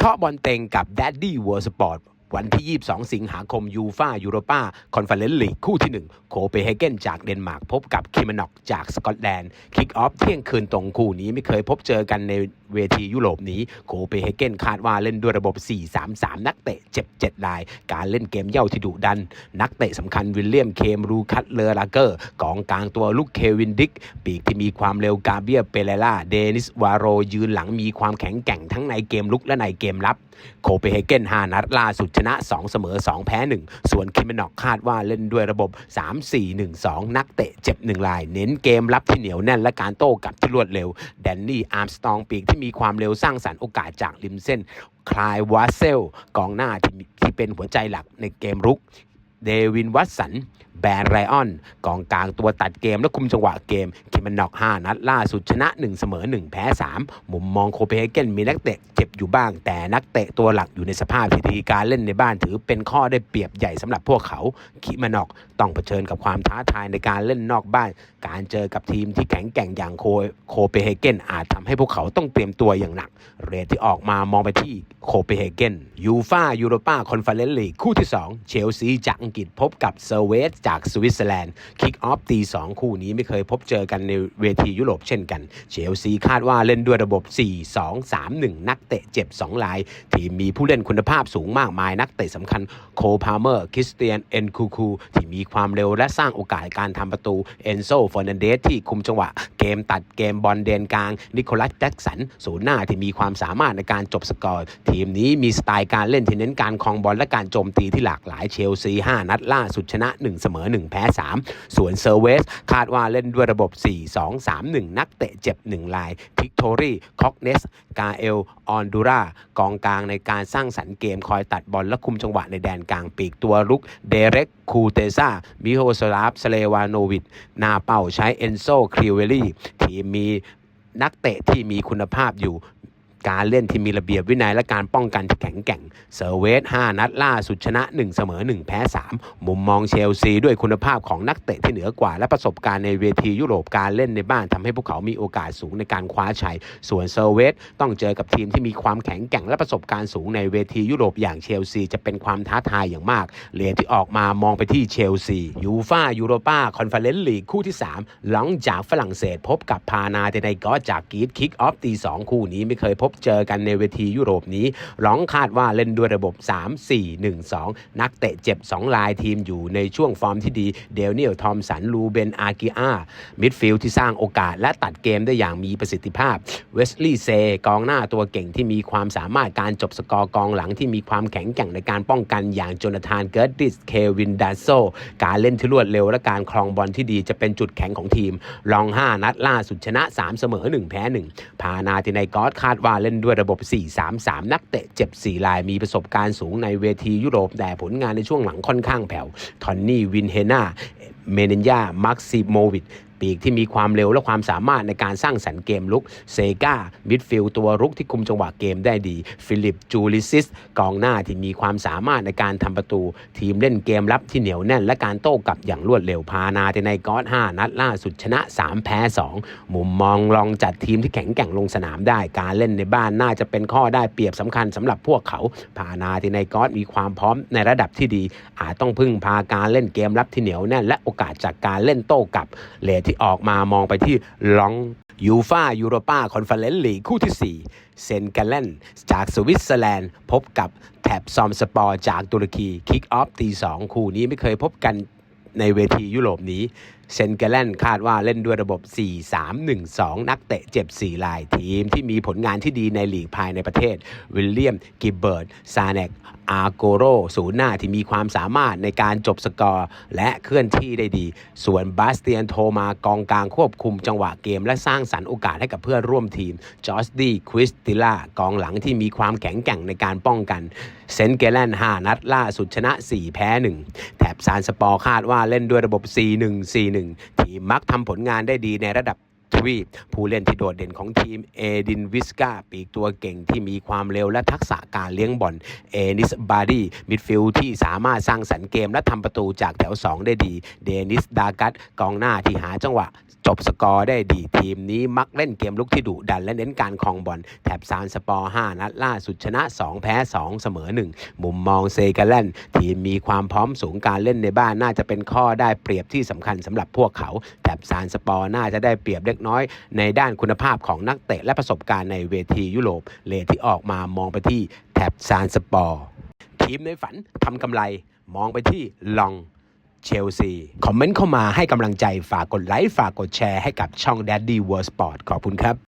เคราะห์บอลเต็งกับ Daddy World Sport วันที่ 22 สิงหาคมยูฟายูโรปาคอนเฟอเรนซ์ลีกคู่ที่ 1 โคเปนเฮเกนจากเดนมาร์กพบกับคิมานอกจากสกอตแลนด์คิกออฟเที่ยงคืนตรงคู่นี้ไม่เคยพบเจอกันในเวทียุโรปนี้โคเปนเฮเกนคาดว่าเล่นด้วยระบบ 4-3-3 นักเตะเจ็บ7ลาย การเล่นเกมเย่าที่ดุดัน นักเตะสำคัญวิลเลียมเคมรูคัตเลอร์ลาเกอร์กองกลางตัวลุกเควินดิก ปีกที่มีความเร็วกาเบียเปเรล่าเดนิสวาโรยืนหลังมีความแข็งแกร่งทั้งในเกมลุกและในเกมรับ โคเปนเฮเกน5นัดล่าสุดชนะ 2 เสมอ 2 แพ้ 1 ส่วนคิมเนอกคาดว่าเล่นด้วยระบบ 3-4-1-2 นักเตะเจ็บหนึ่งลาย เน้นเกมรับที่เหนียวแน่นและการโต้กลับที่รวดเร็ว แดนนี่อาร์มสตองปีกที่มีความเร็วสร้างสรรค์โอกาสจากริมเส้น คลายวาเซลกองหน้าที่ที่เป็นหัวใจหลักในเกมรุก เดวินวัตสัน แบรนด์ไรออนกองกลางตัวตัดเกมและคุมจังหวะเกม คิมันนอก 5 นัดล่าสุดชนะ 1 เสมอ 1 แพ้ 3 มุมมองโคเปนเฮเกนมีนักเตะเจ็บอยู่บ้าง แต่นักเตะตัวหลักอยู่ในสภาพที่ดีการเล่นในบ้านถือเป็นข้อได้เปรียบใหญ่สำหรับพวกเขา คิมันนอกต้องเผชิญกับความท้าทายในการเล่นนอกบ้าน การเจอกับทีมที่แข็งแกร่งอย่างโคโคเปนเฮเกนอาจทำให้พวกเขาต้องเตรียมตัวอย่างหนัก เรทที่ออกมามองไปที่โคเปนเฮเกนยูฟายูโรปาคอนเฟอเรนซ์ลีกคู่ที่2เชลซีจากอังกฤษพบกับเซเวสจากสวิตเซอร์แลนด์คิกออฟตี2คู่นี้ไม่เคยพบเจอกันในเวทียุโรปเช่นกันเชลซีคาดว่าเล่นด้วยระบบ 4-2-3-1 นักเตะเจ็บ2ลาย ทีมมีผู้เล่นคุณภาพสูงมากมายนักเตะสำคัญโคพาเมอร์คริสเตียนเอ็นคูคูที่มีความเร็วและสร้างโอกาสการทำประตูเอนโซฟอร์นันเดสที่คุมจังหวะ เกมตัดเกมบอลเดนกลาง นิโคลัสแจ็คสันศูนย์หน้าที่มีความสามารถในการจบสกอร์ ทีมนี้มีสไตล์การเล่นที่เน้นการครองบอลและการโจมตีที่หลากหลายเชลซี 5 นัดล่าสุดชนะ 1 เสมอ1 แพ้ 3 ส่วนเซอร์เวสคาดว่าเล่นด้วยระบบ 4-2-3-1 นักเตะเจ็บ 1 ลาย พิกโทรีคอกเนส กาเอล ออนดูรากองกลางในการสร้างสรรค์เกมคอยตัดบอลและคุมจังหวะในแดนกลางปีกตัวลุกเดเร็กคูเตซามิโฮสลาฟสเลวานโนวิดนาเป้าใช้เอนโซคริเวลี่ทีมมีนักเตะที่มีคุณภาพอยู่ การเล่นที่มีระเบียบวินัยและการป้องกันที่แข็งแกร่ง เซอร์เวส 5 นัดล่าสุดชนะ 1 เสมอ 1 แพ้ 3 มุมมองเชลซีด้วยคุณภาพของนักเตะที่เหนือกว่า และประสบการณ์ในเวทียุโรปการเล่นในบ้านทำให้พวกเขามีโอกาสสูงในการคว้าชัย ส่วนเซอร์เวสต้องเจอกับทีมที่มีความแข็งแกร่งและประสบการณ์สูงในเวทียุโรปอย่างเชลซีจะเป็นความท้าทายอย่างมากเลทที่ออกมามองไปที่เชลซียูฟายูโรปาคอนเฟอเรนซ์ลีกคู่ที่ 3 หลังจากฝรั่งเศสพบกับพานาเตไนกอจากกรีดคิกออฟตี2คู่นี้ไม่เคยพบเจอกันในเวทียุโรปนี้ร้องคาดว่าเล่นด้วยระบบ 3-4-1-2 นักเตะเจ็บ 2 ลายทีมอยู่ในช่วงฟอร์มที่ดีเดลเนียลทอมสันลูเบนอากิอามิดฟิลด์ที่สร้างโอกาสและตัดเกมได้อย่างมีประสิทธิภาพเวสลีย์เซกองหน้าตัวเก่งที่มีความสามารถการจบสกอร์กองหลังที่มีความแข็งแกร่งในการป้องกันอย่างโจนาธานเกิร์ดิสเควินดาโซการเล่นที่รวดเร็วและการครองบอลที่ดีจะเป็นจุดแข็งของทีมลอง 5 นัดล่าสุดชนะ 3 เสมอ 1 แพ้ 1 พานาตินายกอสคาดว่าเล่นด้วยระบบ 4-3-3 นักเตะเจ็บ 4 ลายมีประสบการณ์สูงในเวทียุโรป แต่ผลงานในช่วงหลังค่อนข้างแผ่ว ทอนนี่ วินเฮนาเมเนนยามาร์คซิโมวิช ปีกที่มีความเร็วและความสามารถในการสร้างสรรค์เกมลุกเซกามิดฟิลตัวรุกที่คุมจังหวะเกมได้ดี ฟิลิปจูลิซิส กองหน้าที่มีความสามารถในการทำประตู ทีมเล่นเกมรับที่เหนียวแน่น และการโต้กลับอย่างรวดเร็วพานาในกอส5นัดล่าสุดชนะ 3 แพ้ 2 มุมมองลองจัดทีมที่แข็งแกร่งลงสนามได้ การเล่นในบ้านน่าจะเป็นข้อได้เปรียบสำคัญสำหรับพวกเขาพานาในกอสมีความพร้อมในระดับที่ดี อาจต้องพึ่งพาการเล่นเกมรับที่เหนียวแน่นและโอกาสจากการเล่นโต้กลับเลทที่ออกมามองไปที่ลองยูฟายูโรปาคอนเฟอเรนซ์ลีกคู่ที่ 4 เซนกาเลนจากสวิตเซอร์แลนด์ พบกับแถบซอมสปอร์จากตุรกีคิกออฟตี2คู่นี้ไม่เคยพบกันในเวทียุโรปนี้ เซนเกเลนคาดว่าเล่นด้วยระบบ 4-3-1-2 นักเตะเจ็บ 4 ลายทีมที่มีผลงานที่ดีในลีกภายในประเทศ วิลเลียม กิบเบิร์ดซาเนกอาโกโรศูนย์หน้าที่มีความสามารถในการจบสกอร์ และเคลื่อนที่ได้ดี ส่วนบาสเตียนโทมากองกลางควบคุมจังหวะเกมและสร้างสรรค์โอกาสให้กับเพื่อนร่วมทีม จอร์จดีควิสติล่ากองหลังที่มีความแข็งแกร่งในการป้องกัน เซนเกเลน5นัดล่าสุดชนะ 4 แพ้ 1 แถบซานสปอร์คาดว่าเล่นด้วยระบบ 4-1-4-1ที่มักทำผลงานได้ดีในระดับ ทวีผู้เล่นที่โดดเด่นของทีมเอดินวิสกาปีกตัวเก่งที่มีความเร็วและทักษะการเลี้ยงบอลเอนิสบาดีมิดฟิลด์ที่สามารถสร้างสรรค์เกมและทำประตูจากแถว 2 ได้ดี เดนิสดากัสกองหน้าที่หาจังหวะ จบสกอร์ได้ดีทีมนี้มักเล่นเกมลุกที่ดุดันและเน้นการครองบอลแถบซานสปอร์ 5 นัดล่าสุดชนะ 2 แพ้ 2 เสมอ 1 มุมมองเซกาแลนทีมมีความพร้อมสูงการเล่นในบ้านน่าจะเป็นข้อได้เปรียบที่สำคัญสำหรับพวกเขาแถบซานสปอร์น่าจะได้เปรียบเล็กน้อย ในด้านคุณภาพของนักเตะและประสบการณ์ในเวทียุโรปเลทที่ออกมามองไปที่แท็บซานสปอร์ทีมในฝันทำกำไรมองไปที่ลองเชลซี คอมเมนต์เข้ามาให้กำลังใจฝากกดไลค์ ฝากกดแชร์ให้กับช่อง Daddy World Sport ขอบคุณครับ